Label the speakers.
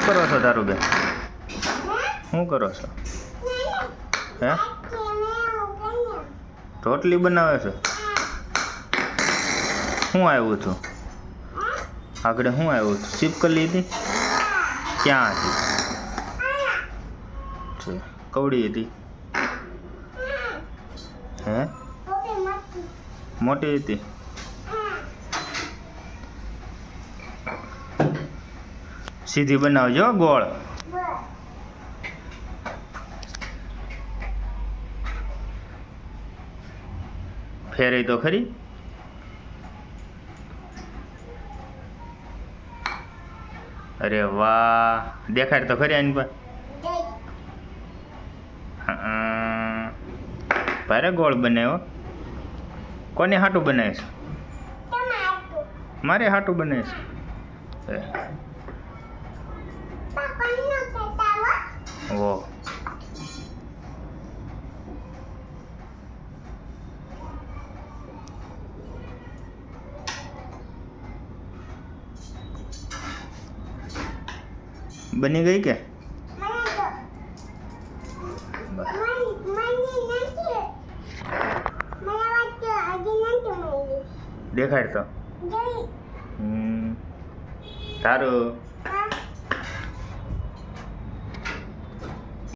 Speaker 1: શું કરો છો તારું બેન? શું કરો છો? હે? રોટલી બનાવે છે? શું આવ્યું હતું આગળ શું આવ્યું હતું ચીપકલી હતી ક્યાં હતી કવડી હતી. હે? મોટી હતી? સીધી બનાવજો ગોળ. ફેરી તો ખરી. અરે વાહ દેખાડ તો ખરી આની પર ભારે ગોળ બનાવ્યો કોને હાટું બનાવીશ? મારે હાટું બનાવે છે એ, ઓ બની ગઈ કે દેખાડ તો હમ. તારું